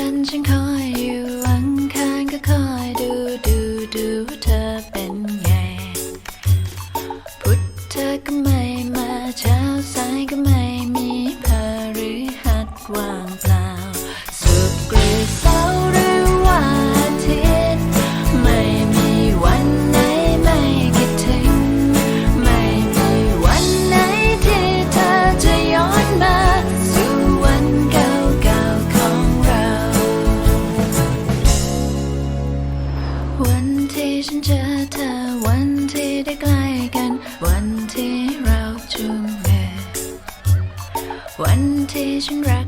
ฉันฉันคอยอยู่หลังคานก็คอยดูดูดูเธอเป็นไง พุทธเธอก็ไม่มาเช้าสายก็ไม่มีพาหรือหัดว่าง vision wreck.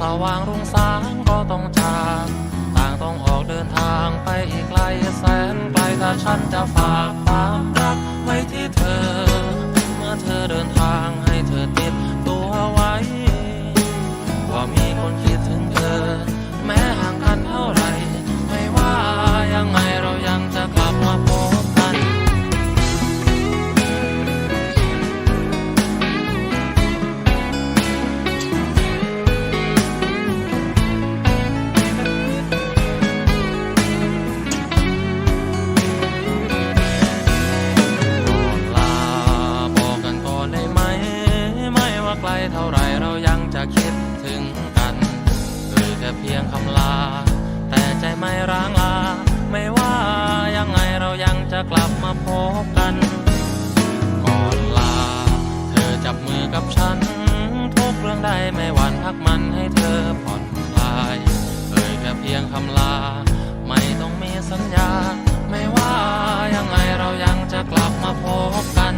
สว่างรุ่งสางก็ต้องจากต่างต้องออกเดินทางไปอีกไกลแสนไกลถ้าฉันจะฝากความรัก คำลา ไม่ต้องมีสัญญา ไม่ว่ายังไงเรายังจะกลับมาพบกัน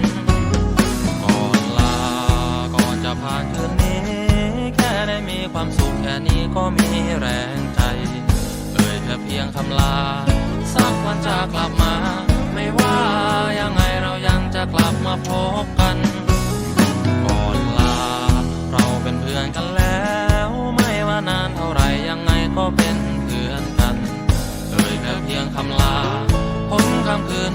ก่อนลา ก่อนจะผ่านคืนนี้ แค่ได้มีความสุขแค่นี้ก็มีแรงใจ เอ่ยแค่เพียงคำลา สักวันจะกลับมา ไม่ว่ายังไงเรายังจะกลับมาพบ คำลา ผมคำคืน